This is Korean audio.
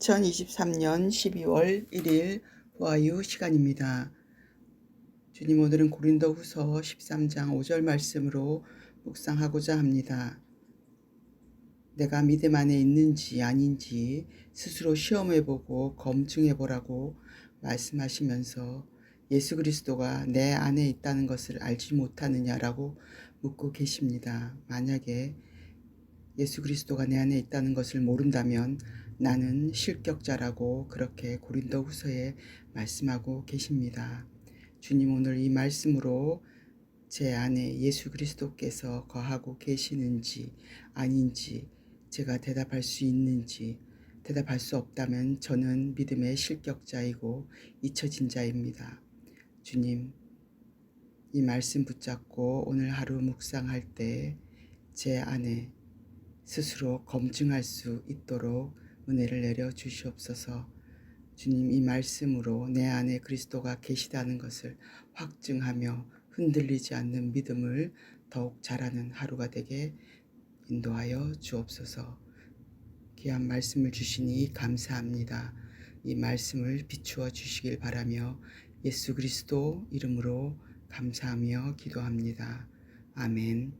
2023년 12월 1일 보아유 시간입니다. 주님 오늘은 고린도 후서 13장 5절 말씀으로 묵상하고자 합니다. 내가 믿음 안에 있는지 아닌지 스스로 시험해보고 검증해보라고 말씀하시면서 예수 그리스도가 내 안에 있다는 것을 알지 못하느냐라고 묻고 계십니다. 만약에 예수 그리스도가 내 안에 있다는 것을 모른다면 나는 실격자라고 그렇게 고린도 후서에 말씀하고 계십니다. 주님 오늘 이 말씀으로 제 안에 예수 그리스도께서 거하고 계시는지 아닌지 제가 대답할 수 있는지 대답할 수 없다면 저는 믿음의 실격자이고 잊혀진 자입니다. 주님, 이 말씀 붙잡고 오늘 하루 묵상할 때 제 안에 스스로 검증할 수 있도록 은혜를 내려 주시옵소서. 주님 이 말씀으로 내 안에 그리스도가 계시다는 것을 확증하며 흔들리지 않는 믿음을 더욱 자라는 하루가 되게 인도하여 주옵소서. 귀한 말씀을 주시니 감사합니다. 이 말씀을 비추어 주시길 바라며 예수 그리스도 이름으로 감사하며 기도합니다. 아멘.